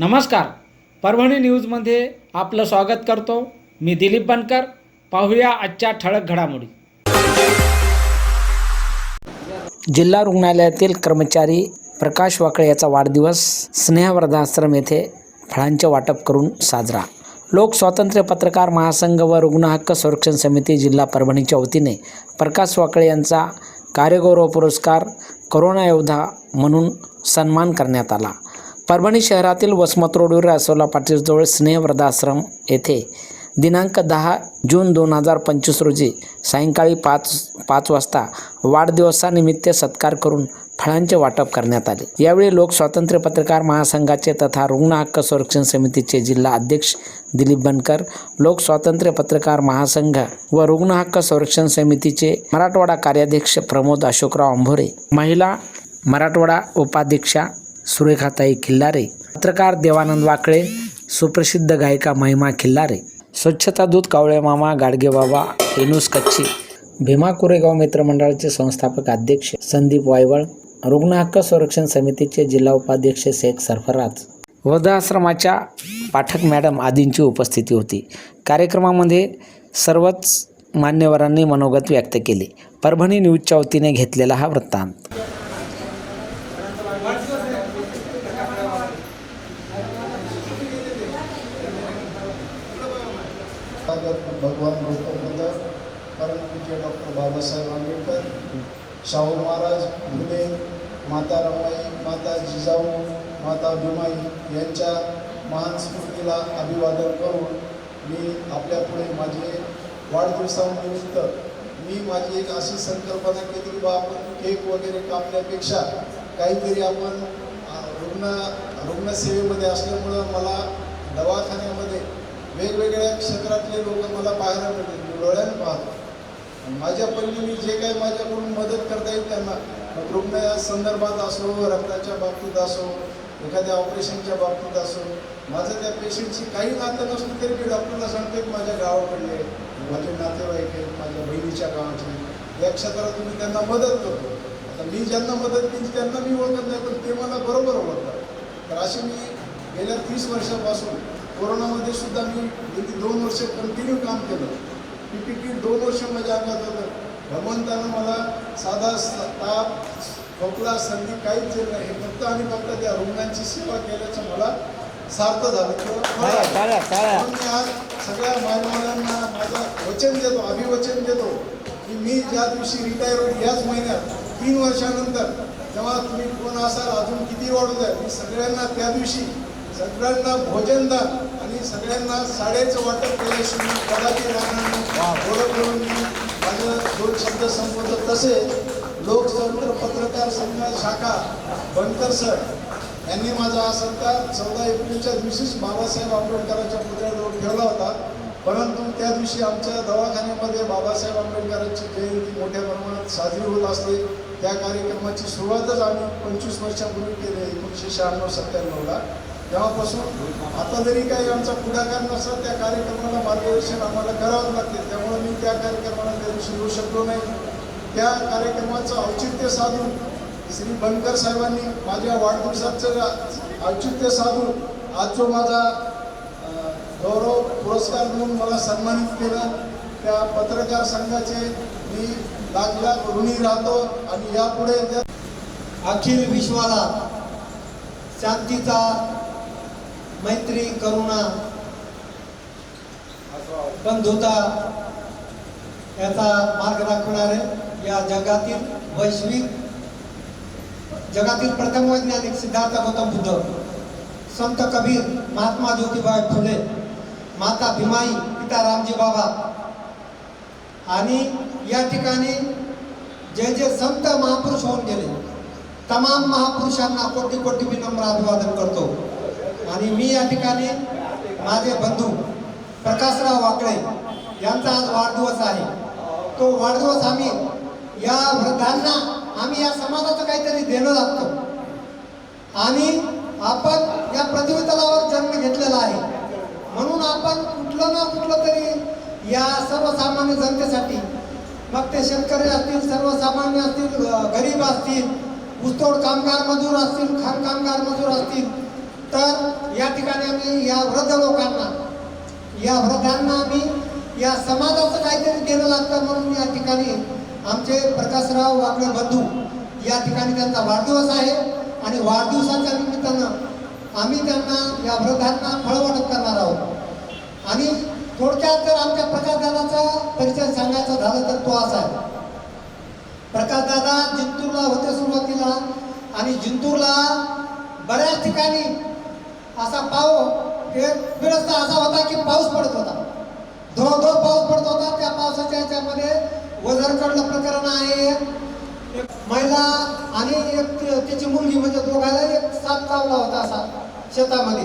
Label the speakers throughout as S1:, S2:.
S1: नमस्कार. परभणी न्यूजमध्ये आपलं स्वागत करतो. मी दिलीप बनकर. पाहूया आजच्या ठळक घडामोडी. जिल्हा रुग्णालयातील कर्मचारी प्रकाश वाकळे याचा वाढदिवस स्नेहवर्धाश्रम येथे फळांचे वाटप करून साजरा. लोक स्वातंत्र्य पत्रकार महासंघ व रुग्ण हक्क संरक्षण समिती जिल्हा परभणीच्या वतीने प्रकाश वाकळे यांचा कार्यगौरव पुरस्कार करोना योद्धा म्हणून सन्मान करण्यात आला. परभणी शहरातील वसमत रोडवर असोला पाटीलजवळ स्नेहवर्धाश्रम येथे दिनांक दहा जून दोन हजार पंचवीस रोजी सायंकाळी पाच पाच वाजता वाढदिवसानिमित्त सत्कार करून फळांचे वाटप करण्यात आले. यावेळी लोक स्वातंत्र्य पत्रकार महासंघाचे तथा रुग्ण हक्क संरक्षण समितीचे जिल्हा अध्यक्ष दिलीप बनकर लोक स्वातंत्र्य पत्रकार महासंघ व रुग्ण हक्क संरक्षण समितीचे मराठवाडा कार्याध्यक्ष प्रमोद अशोकराव अंभोरे महिला मराठवाडा उपाध्यक्षा सुरेखाताई खिल्लारे पत्रकार देवानंद वाकळे सुप्रसिद्ध गायिका महिमा खिल्लारे स्वच्छता दूत कावळे मामा गाडगेबाबा एनुस कच्ची भीमा कोरेगाव मित्रमंडळाचे संस्थापक अध्यक्ष संदीप वायवळ रुग्ण हक्क संरक्षण समितीचे जिल्हा उपाध्यक्ष शेख सरफराज. वृद्धाश्रमाच्या पाठक मॅडम आदींची उपस्थिती होती. कार्यक्रमामध्ये सर्वच मान्यवरांनी मनोगत व्यक्त केले. परभणी न्यूजच्या वतीने घेतलेला हा वृत्तांत
S2: भगवान गौतम बुद्ध परमपूज्य डॉक्टर बाबासाहेब आंबेडकर शाहू महाराज फुले माता रमाई माता जिजाऊ माता भीमाई यांच्या महान स्मृतीला अभिवादन करून मी आपल्यापुढे माझे वाढदिवसानिमित्त मी माझी एक अशी संकल्पना केली की बा आपण केक वगैरे कापण्यापेक्षा काहीतरी आपण रुग्ण रुग्णसेवेमध्ये असल्यामुळं मला दवाखान्यामध्ये वेगवेगळ्या क्षेत्रातले लोक मला पाहायला मिळतील मी डोळ्याने पाहतो आणि माझ्या परीने जे काही माझ्याकडून मदत करता येईल त्यांना मग रुग्ण संदर्भात असो रक्ताच्या बाबतीत असो एखाद्या ऑपरेशनच्या बाबतीत असो माझं त्या पेशंटशी काही नातं नसलं तरी मी डॉक्टरला सांगते की माझ्या गावाकडले माझे नातेवाईक आहेत माझ्या बहिणीच्या गावाचे या क्षेत्रात मी त्यांना मदत करतो. आता मी ज्यांना मदत केली त्यांना मी ओळखत नाही पण ते मला बरोबर ओळखतात. तर असे मी गेल्या तीस वर्षापासून कोरोनामध्ये सुद्धा मी गेली दोन वर्ष कंटिन्यू काम केलं. पी पी किट दोन वर्ष माझ्या अंगात होतं भगवंतानं मला साधा ताप खोकला संधी काहीच दिलं नाही. फक्त आणि फक्त त्या रुग्णांची सेवा केल्याचं मला सार्थ झालं. किंवा मी आज सगळ्या मायमुलांना माझं वचन देतो अभिवचन देतो की मी ज्या दिवशी रिटायर होईल याच महिन्यात तीन वर्षानंतर जेव्हा तुम्ही कोण असाल अजून किती वाढू द्या मी सगळ्यांना त्या दिवशी सगळ्यांना भोजनदान आणि सगळ्यांना साडेच वाटप केल्याशिवाय कदाचित राहणार ओळख करून माझं दोन शब्द संबोधत तसे लोकतंत्र पत्रकार संघ शाखा बनकर सर यांनी माझा हा सत्कार चौदा एप्रिलच्या दिवशीच बाबासाहेब आंबेडकरांच्या पुतळ्याजवळ ठेवला होता. परंतु त्या दिवशी आमच्या दवाखान्यामध्ये बाबासाहेब आंबेडकरांची जयंती मोठ्या प्रमाणात साजरी होत असते. त्या कार्यक्रमाची सुरुवातच आम्ही पंचवीस वर्षापूर्वी केली एकोणीसशे शहाण्णव सत्त्याण्णवला. तेव्हापासून आता जरी काही आमचा पुढाकार नसला त्या कार्यक्रमाला मार्गदर्शन आम्हाला करावं लागते. त्यामुळे मी त्या कार्यक्रमाला त्या सुरू शकलो नाही. त्या कार्यक्रमाचं औचित्य साधून श्री बनकर साहेबांनी माझ्या वाढदिवसाचं औचित्य साधून आज जो माझा गौरव पुरस्कार म्हणून मला सन्मानित केलं त्या पत्रकार संघाचे मी लाख लाख ऋणी राहतो आणि यापुढे त्या
S3: अखिल विश्वाला शांतीचा मैत्री करुणा बंधुता याचा मार्ग दाखवणारे या जगातील वैश्विक जगातील प्रथम वैज्ञानिक सिद्धार्थ गौतम बुद्ध संत कबीर महात्मा ज्योतिबा फुले माता भीमाई पिता रामजी बाबा. आणि या ठिकाणी जे जे संत महापुरुष होऊन गेले तमाम महापुरुषांना कोटी कोटी विनम्र अभिवादन करतो. आणि मी या ठिकाणी माझे बंधू प्रकाशराव वाकळे यांचा आज वाढदिवस आहे. तो वाढदिवस आम्ही या वृद्धांना आम्ही या समाजाचं काहीतरी देणं लागतो. आणि आपण या पृथ्वी तलावर जन्म घेतलेला आहे. म्हणून आपण कुठलं ना कुठलं तरी या सर्वसामान्य जनतेसाठी मग ते शेतकरी असतील सर्वसामान्य असतील गरीब असतील ऊसतोड कामगार मजूर असतील खाण कामगार मजूर असतील तर या ठिकाणी आम्ही या वृद्ध लोकांना या वृद्धांना आम्ही या समाजाचं काहीतरी देणं लागतं म्हणून या ठिकाणी आमचे प्रकाशराव वाकडे बंधू या ठिकाणी त्यांचा वाढदिवस आहे आणि वाढदिवसाच्या निमित्तानं आम्ही त्यांना या वृद्धांना फळवाटप करणार आहोत. आणि थोडक्यात जर आमच्या प्रकाशदादाचा परिचय सांगायचा झाला तर तो असा आहे. प्रकाशदादा जिंतूरला होते सुरुवातीला आणि जिंतूरला बऱ्याच ठिकाणी असा पाव हे विरस्त असा होता की पाऊस पडत होता. धो धो पाऊस पडत होता त्या पावसाच्या ह्याच्यामध्ये वजरकडलं प्रकरण आहे. एक महिला आणि एक त्याची मुलगी म्हणजे दोघाला एक साप चावला होता असा शेतामध्ये.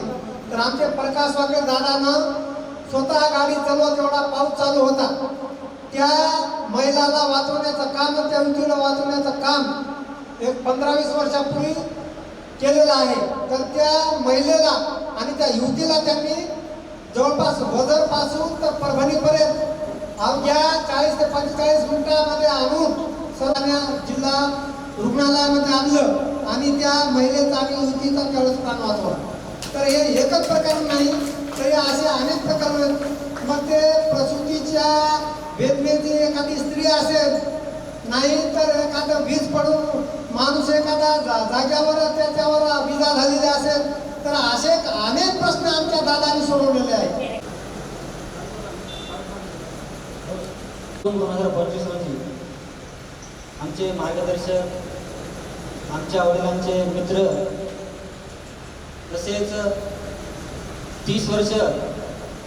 S3: तर आमचे प्रकाश वाकडे दादानं स्वतः गाडी चालवत एवढा पाऊस चालू होता. त्या महिलाला वाचवण्याचं काम त्या व्यक्तीला वाचवण्याचं काम एक पंधरा वीस वर्षापूर्वी केलेलं आहे. तर त्या महिलेला आणि त्या युवतीला त्यांनी जवळपास वजरपासून तर परभणीपर्यंत अवघ्या चाळीस ते पंचेचाळीस मिनिटामध्ये आणून सर्वांना जिल्हा रुग्णालयामध्ये आणलं आणि त्या महिलेचा आणि युवतीचा त्यावेळेस प्राण वाचवला. तर हे एकच प्रकरण नाही तर हे असे अनेक प्रकरण आहेत. मग ते प्रसूतीच्या वेदनेची एखादी स्त्री असेल नाही तर एखादं वीज पडून माणूस एखादा जा- जाग्यावर त्याच्यावर विजा झालेली असेल तर असे अनेक प्रश्न आमच्या दादांनी सोडवलेले आहेत.
S4: दोन दोन हजार पंचवीस रोजी आमचे मार्गदर्शक आमच्या वडिलांचे मित्र तसेच तीस वर्ष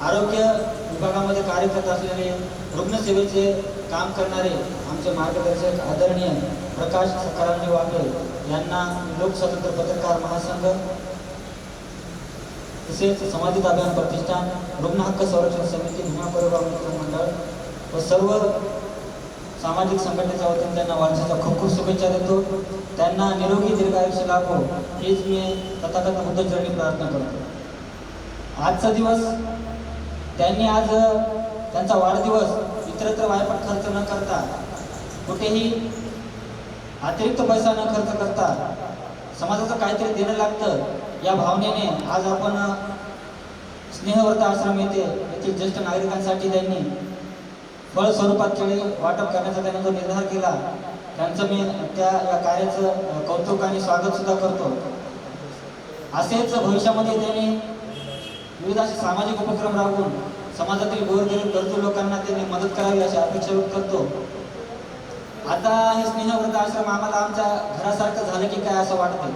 S4: आरोग्य विभागामध्ये कार्य करत असलेले रुग्णसेवेचे काम करणारे आमचे मार्गदर्शक आदरणीय प्रकाश सकारामजी वागळे यांना लोकस्वतंत्र पत्रकार महासंघ तसेच समाजिक अभियान प्रतिष्ठान रुग्ण हक्क संरक्षण समिती भीमा परिवार मित्र मंडळ व सर्व सामाजिक संघटनेच्या वतीने त्यांना वाढदिवसाच्या खूप खूप शुभेच्छा देतो. त्यांना निरोगी दीर्घायुष्य लाभो हेच मी तथागत बुद्धचरणी प्रार्थना करतो. आजचा दिवस त्यांनी आज त्यांचा वाढदिवस इतरत्र वायपट खर्च न करता कुठेही अतिरिक्त पैसा न खर्च करता समाजाचं काहीतरी देणं लागतं या भावनेने आज आपण स्नेहवर्त आश्रम येथे येथील ज्येष्ठ नागरिकांसाठी त्यांनी फळ स्वरूपात केळे वाटप करण्याचा त्यांनी जो निर्धार केला त्यांचं मी त्या या कार्याचं कौतुक आणि स्वागत सुद्धा करतो. असेच भविष्यामध्ये त्यांनी विविध असे सामाजिक उपक्रम राबवून समाजातील गोरगरीब गरजू लोकांना त्यांनी मदत करावी अशी अपेक्षा व्यक्त करतो. आता हे स्नेहव्रत आश्रम आम्हाला आमच्या घरासारखं झालं की काय असं वाटतं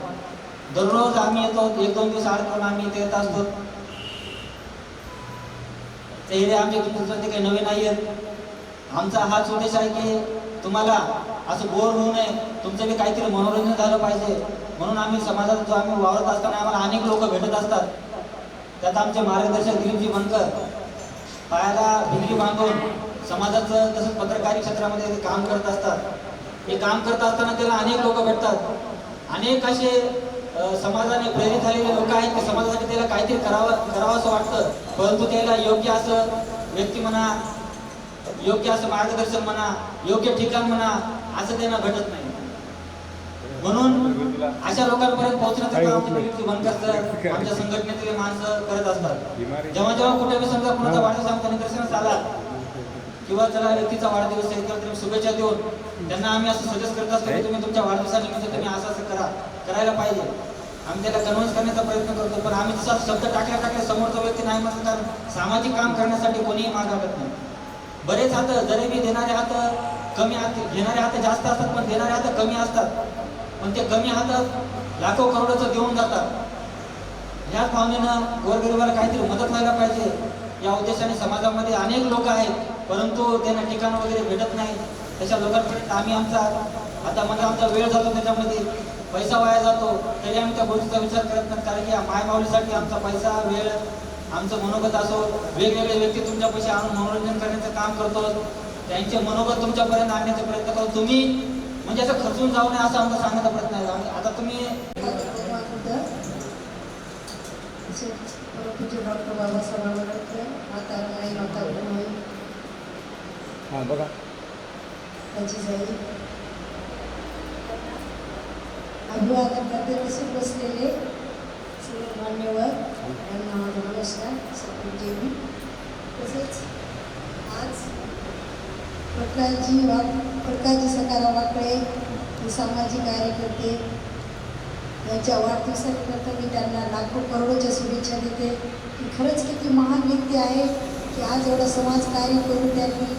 S4: दररोज आम्ही येतो एक दोन दिवस आड करून आम्ही इथे येत असतो. ते आमचे आमच्या काही नवे नाही आहेत. आमचा हाच उद्देश आहे की तुम्हाला असं बोर होऊ नये. तुमचं बी काहीतरी मनोरंजन झालं पाहिजे. म्हणून आम्ही समाजात जो आम्ही वावरत असताना आम्हाला अनेक लोक भेटत असतात. त्यात आमचे मार्गदर्शक दिलीपजी बनकर. पायाला भिंगरी बांधून समाजाचं तसंच पत्रकारी क्षेत्रामध्ये काम करत असतात. हे काम करत असताना त्याला अनेक लोक भेटतात. अनेक असे समाजाने प्रेरित झालेले लोक आहेत. की समाजासाठी त्याला काहीतरी करावं करावं असं वाटतं. परंतु त्याला योग्य असं व्यक्ती म्हणा योग्य असं मार्गदर्शन म्हणा योग्य ठिकाण म्हणा असं त्यांना भेटत नाही. म्हणून अशा लोकांपर्यंत पोहोचण्याचं काम आमच्या संघटनेतले माणसं करत असतात. जेव्हा जेव्हा कुठे समजा कुणाचा वाढदिवस निदर्शनास आला किंवा त्याला व्यक्तीचा वाढदिवस आहे तर तुम्ही शुभेच्छा देऊन त्यांना आम्ही असं सजेस्ट करत असतो की तुम्ही तुमच्या वाढदिवसानिमित्त तुम्ही असं असं करा करायला पाहिजे. आम्ही त्याला कन्व्हिन्स करण्याचा प्रयत्न करतो पण आम्ही तसा शब्द टाकल्या टाकल्या समोरचा व्यक्ती नाही म्हणतो कारण सामाजिक काम करण्यासाठी कोणीही माग लागत नाही. बरेच हात जरी बी देणारे हात कमी हात घेणारे हात जास्त असतात पण देणारे हात कमी असतात. पण ते कमी हात लाखो करोडचं देऊन जातात. याच भावनेनं गोरगरिबाला काहीतरी मदत व्हायला पाहिजे. या उद्देशाने समाजामध्ये अनेक लोक आहेत. परंतु त्यांना ठिकाण वगैरे भेटत नाही. तशा लोकांपर्यंत आम्ही आमचा आता म्हणजे आमचा वेळ जातो त्याच्यामध्ये. पैसा वाया जातो. तरी आम्ही त्या गोष्टीचा विचार करत नाही. कारण की मायमाऊलीसाठी आमचा पैसा वेळ आमचं मनोगत असो वेगवेगळे व्यक्ती तुमच्या पैसे आणून मनोरंजन करण्याचं काम करतो. त्यांचे मनोगत तुमच्यापर्यंत आणण्याचा प्रयत्न करतो. तुम्ही म्हणजे असं खर्चून जाऊ नये असं आमचा सांगण्याचा प्रयत्न आहे. आम्ही- आता तुम्ही
S5: डॉक्टर बाबासाहेब आंबेडकर माता आई माता भूमी
S6: हां बघा.
S5: त्यांची जाईल अभिवादन करते बसून बसलेले सर्व मान्यवर यांना माझा नमस्कार सरपंच तसेच आज प्रकाशजी वा प्रकाशजी सकारा वाकडे हे सामाजिक कार्यकर्ते. यांच्या वाढदिवसानिमित्त मी त्यांना लाखो करोडोच्या शुभेच्छा देते. की खरंच किती महान व्यक्ती आहे की आज एवढं समाजकार्य करून त्यांनी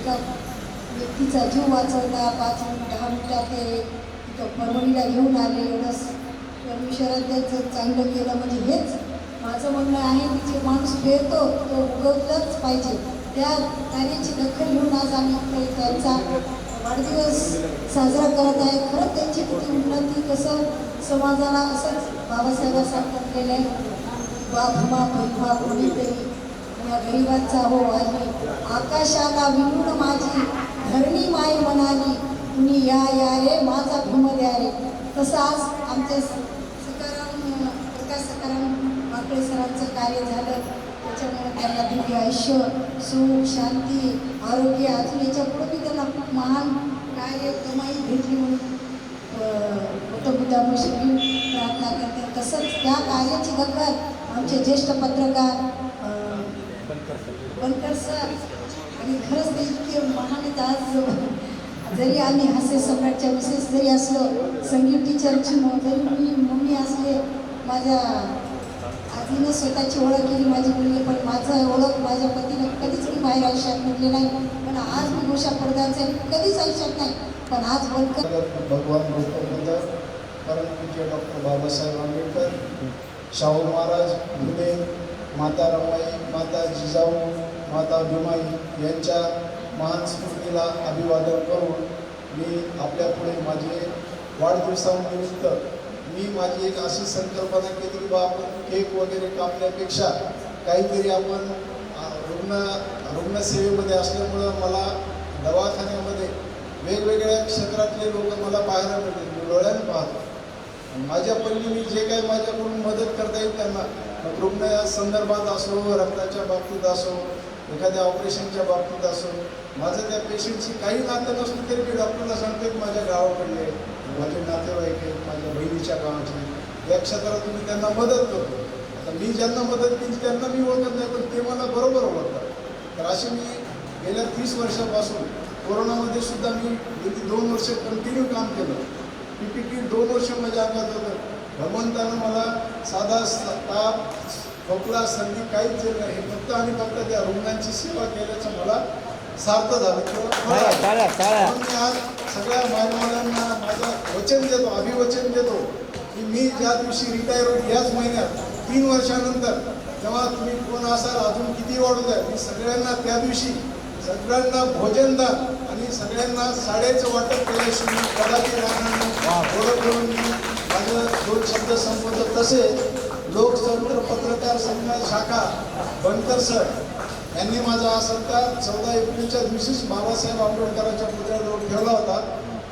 S5: एका व्यक्तीचा जीव वाचवला पाच मिनिट दहा मिनिटात ते इथं परभणीला घेऊन आले. एवढं परमेश्वरात त्यांचं चांगलं केलं म्हणजे हेच माझं म्हणणं आहे की जे माणूस पेरतो तो उगवलंच पाहिजे. त्या कार्याची दखल घेऊन आज आम्ही त्यांचा वाढदिवस साजरा करत आहे. खरंच त्यांची किती उन्नती कसं समाजाला असंच बाबासाहेबांसारखं केलं आहे बाबा भमा कोणीतरी या गरिबांचा हो आहे आकाशाला विणून माझी धरणी माय म्हणाली तुम्ही या या रे माझा भ्रम द्या रे. तसं आज आमच्या सकाराम प्रकाश सकाराम माकडे सरांचं कार्य झालं. त्याच्यामुळे त्यांना दिव्य आयुष्य सुख शांती आरोग्य अजून याच्यापुढे मी त्यांना खूप महान कार्य कमाई भेटली म्हणून बुद्धामुशी प्रार्थना करते. तसंच त्या कार्याची दखल आमचे ज्येष्ठ पत्रकार बनकर सर आणि खरंच ते इतके महान आज. जरी आम्ही हास्य सम्राटच्या विशेष जरी असलो संगीत टीचरची जरी मी मम्मी असले माझ्या आजीनं स्वतःची ओळख केली माझी मुलगी पण माझं ओळख माझ्या पतीनं कधीच मी बाहेर आयुष्यात म्हटले नाही. पण आज मी गोषा पडद्याचे कधीच आयुष्यात नाही. पण आज बनकर
S2: भगवान गौतम परमपूज्य डॉक्टर बाबासाहेब आंबेडकर शाहू महाराज फुले माता रमाई माता जिजाऊ माता भीमाई यांच्या महान स्मृतीला अभिवादन करून मी आपल्यापुढे माझे वाढदिवसानिमित्त मी माझी एक अशी संकल्पना केली की बा आपण केक वगैरे कापण्यापेक्षा काहीतरी आपण रुग्ण रुग्णसेवेमध्ये असल्यामुळं मला दवाखान्यामध्ये वेगवेगळ्या क्षेत्रातले लोक मला पाहायला मिळतील मी डोळ्याने पाहतो. आणि माझ्या परीने जे काही माझ्याकडून मदत करता येईल त्यांना रुग्ण संदर्भात असो रक्ताच्या बाबतीत असो एखाद्या ऑपरेशनच्या बाबतीत असो माझं त्या पेशंटशी काही नातं नसलं तरी मी डॉक्टरला सांगतो की माझ्या गावाकडले माझे नातेवाईक आहेत माझ्या बहिणीच्या गावाचे या क्षेत्रात मी त्यांना मदत करतो. आता मी ज्यांना मदत केली त्यांना मी ओळखत नाही पण ते मला बरोबर ओळखतात. तर असे मी गेल्या तीस वर्षापासून कोरोनामध्ये सुद्धा मी गेली दोन वर्ष कंटिन्यू काम केलं. पी पी दोन वर्ष माझ्या अंगात होतं. भगवंतानं मला साधा ताप खोकला सर्दी काहीच दिलं नाही. फक्त आणि फक्त त्या रुग्णांची सेवा केल्याचं मला सार्थ झालं. किंवा मी आज सगळ्या मायमुलांना माझं वचन देतो अभिवचन देतो की मी ज्या दिवशी रिटायर होईल याच महिन्यात तीन वर्षानंतर जेव्हा तुम्ही कोण असाल अजून किती वाढू द्या मी सगळ्यांना त्या दिवशी सगळ्यांना भोजनदान आणि सगळ्यांना साड्याचं वाटप केल्याशिवाय कदाचित राहणार नाही. माझं दोन शब्द संपवतो तसे लोकतंत्र पत्रकार संघ शाखा बनकर सर. यांनी माझा हा सत्कार चौदा एप्रिलच्या दिवशीच बाबासाहेब आंबेडकरांच्या पुतळ्याजवळ ठेवला होता.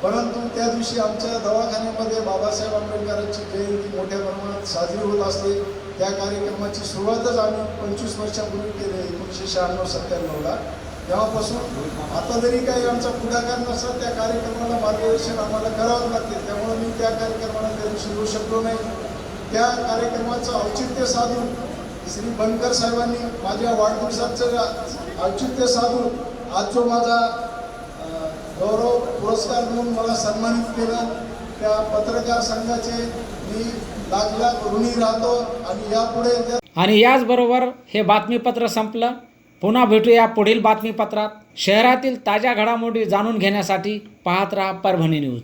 S2: परंतु त्या दिवशी आमच्या दवाखान्यामध्ये बाबासाहेब आंबेडकरांची जयंती मोठ्या प्रमाणात साजरी होत असते. त्या कार्यक्रमाची सुरुवातच आम्ही पंचवीस वर्षापूर्वी केली. एकोणीसशे शहाण्णव सत्त्याण्णवला तेव्हापासून आता जरी काही आमचा पुढाकार नसला त्या कार्यक्रमाला मार्गदर्शन आम्हाला करावं लागते. त्यामुळे मी त्या कार्यक्रमाला त्या दिवशी येऊ शकलो नाही. त्या कार्यक्रमाचं औचित्य साधून श्री बनकर साहेबांनी माझ्या वाढदिवसाचं औचित्य साधून आज जो माझा गौरव पुरस्कार म्हणून मला सन्मानित केलं त्या पत्रकार संघाचे मी लाख लाख ऋणी राहतो आणि यापुढे
S1: आणि याचबरोबर हे बातमीपत्र संपलं. पुन्हा भेटूया पुढील बातमीपत्रात. शहरातील ताज्या घडामोडी जाणून घेण्यासाठी पाहत राहा परभणी न्यूज.